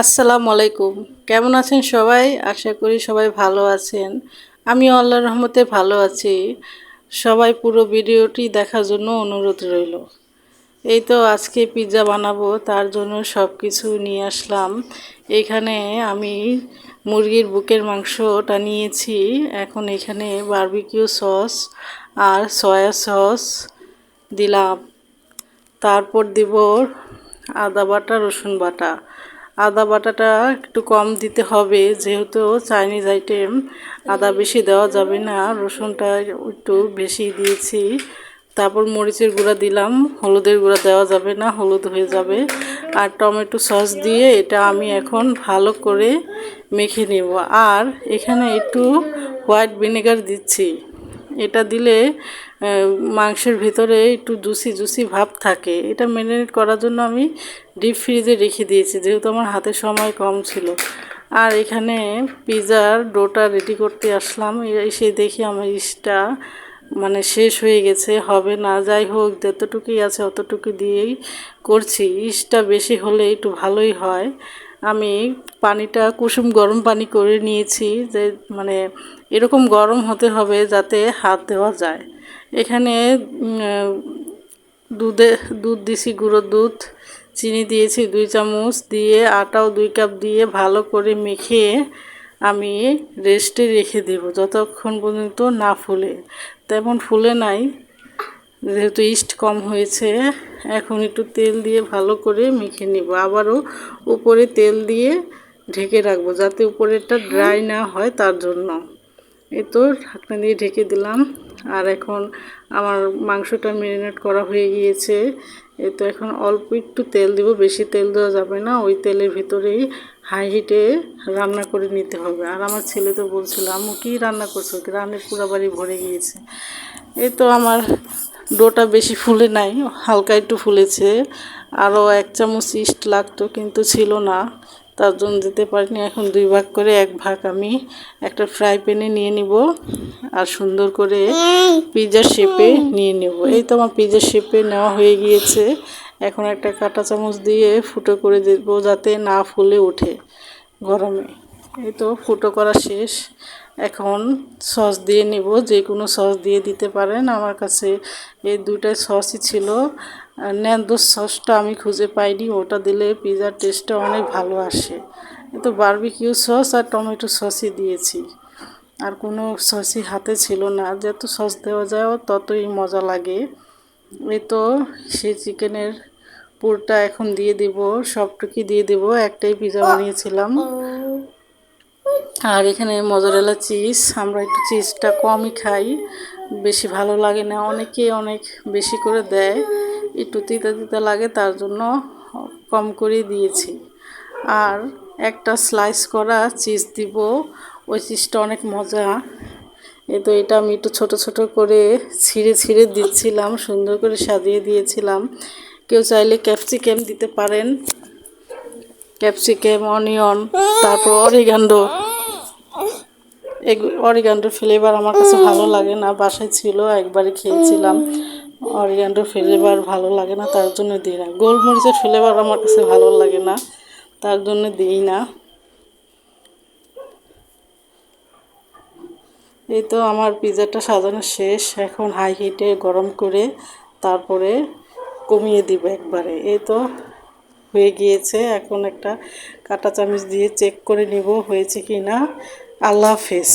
আসসালামু আলাইকুম কেমন আছেন সবাই? আশা করি সবাই ভালো আছেন। আমি আল্লাহর রহমতে ভালো আছি। সবাই পুরো ভিডিওটি দেখার জন্য অনুরোধ রইল। এই তো আজকে পিৎজা বানাবো, তার জন্য সব কিছু নিয়ে আসলাম। এখানে আমি মুরগির বুকের মাংসটা নিয়েছি। এখন এখানে বারবিকিউ সস আর সয়া সস দিলাম। তারপর দিব আদা বাটা, রসুন বাটা। আদা বাটাটা একটু কম দিতে হবে, যেহেতু চাইনিজ আইটেম আদা বেশি দেওয়া যাবে না, রসুনটা একটু বেশি দিয়েছি। তারপর মরিচের গুঁড়া দিলাম, হলুদের গুঁড়া দেওয়া যাবে না, হলুদ হয়ে যাবে। আর টমেটো সস দিয়ে এটা আমি এখন ভালো করে মেখে নেব। আর এখানে একটু হোয়াইট ভিনেগার দিচ্ছি। এটা দিলে মাংসের ভিতরে একটু জুসি জুসি ভাব থাকে। এটা ম্যারিনেট করার জন্য আমি ডিপ ফ্রিজে রেখে দিয়েছি, যেহেতু আমার হাতে সময় কম ছিল। আর এখানে পিজার ডোটা রেডি করতে আসলাম। এসে দেখি আমার ইসটা মানে শেষ হয়ে গেছে, হবে না। যাই হোক, যতটুকুই আছে অতটুকু দিয়েই করছি। ইসটা বেশি হলে একটু ভালোই হয়। আমি পানিটা, কুসুম গরম পানি করে নিয়েছি যে মানে এরকম গরম হতে হবে যাতে হাত দেওয়া যায়। এখানে দুধে, দুধ দিছি, গুঁড়ো দুধ, চিনি দিয়েছি দুই চামচ, দিয়ে আটাও দুই কাপ দিয়ে ভালো করে মেখে আমি রেস্টে রেখে দেব, যতক্ষণ পর্যন্ত না ফুলে। তেমন ফুলে নাই, যেহেতু ইস্ট কম হয়েছে, এখন একটু তেল দিয়ে ভালো করে মেখে নিব। আবারও উপরে তেল দিয়ে ঢেকে রাখব, যাতে উপরেরটা ড্রাই না হয় তার জন্য। এ তো, ঢাকনা দিয়ে ঢেকে দিলাম। আর এখন আমার মাংসটা ম্যারিনেট করা হয়ে গিয়েছে। এই তো এখন অল্প একটু তেল দিব, বেশি তেল দেওয়া যাবে না, ওই তেলের ভিতরেই হাই হিটে রান্না করে নিতে হবে। আর আমার ছেলে তো বলছিল, আম্মু, কী রান্না করছ? রান্নার পুরো বাড়ি ভরে গিয়েছে। এই তো আমার ডোটা বেশি ফুলে নাই, হালকা একটু ফুলেছে। আরও এক চামচ ইস্ট লাগতো, কিন্তু ছিল না। তার জন্য দিতে পারিনি। এখন দুই ভাগ করে এক ভাগ আমি একটা ফ্রাই প্যানে নিয়ে নিব আর সুন্দর করে পিজার শেপে নিয়ে নেব। এই তো আমার পিজার শেপে নেওয়া হয়ে গিয়েছে। এখন একটা কাঁটা চামচ দিয়ে ফুটো করে দেবো যাতে না ফুলে ওঠে গরমে। এই তো ফুটো করা শেষ। এখন সস দিয়ে নিব। যে কোনো সস দিয়ে দিতে পারেন। আমার কাছে এই দুইটাই সসই ছিল। ন্যান্দো সসটা আমি খুঁজে পাইনি, ওটা দিলে পিজার টেস্টটা অনেক ভালো আসে। তো বারবিকিউ সস আর টমেটো সসই দিয়েছি। আর কোনো সসই হাতে ছিল না যত সস দেওয়া যায় ততই মজা লাগে। এই তো সেই চিকেনের পুরটা এখন দিয়ে দিব, সবটুকুই দিয়ে দেব, একটাই পিজা বানিয়েছিলাম। আর এখানে মজারেলা চিজ আমরা একটু চিজটা কমই খাই, বেশি ভালো লাগে না অনেকে অনেক বেশি করে দেয়। একটু তিতা তিতা লাগে, তার জন্য কম করে দিয়েছি। আর একটা স্লাইস করা চিজ দিব, ওই চিজটা অনেক মজা। এ তো এটা আমি একটু ছোট ছোট করে ছিঁড়ে ছিঁড়ে দিচ্ছিলাম, সুন্দর করে সাজিয়ে দিয়েছিলাম। কেউ চাইলে ক্যাপসিকাম দিতে পারেন। ক্যাপসিকাম অনিয়ন তারপর অরিগান্ডো অরিগান্ডোর ফ্লেভার আমার কাছে ভালো লাগে না, বাসায় ছিল, একবারে খেয়েছিলাম। অরিগান্ডোর ফ্লেভার ভালো লাগে না, তার জন্য দিই না। গোলমরিচের ফ্লেভার আমার কাছে ভালো লাগে না, তার জন্য দিই না। এই তো আমার পিজাটা সাজানো শেষ, এখন হাই হিটে গরম করে তারপরে কমিয়ে দিব একবারে। এই তো হয়ে গিয়েছে, এখন একটা কাটা চামচ দিয়ে চেক করে নিব হয়েছে কি না আল্লাহ হাফেজ।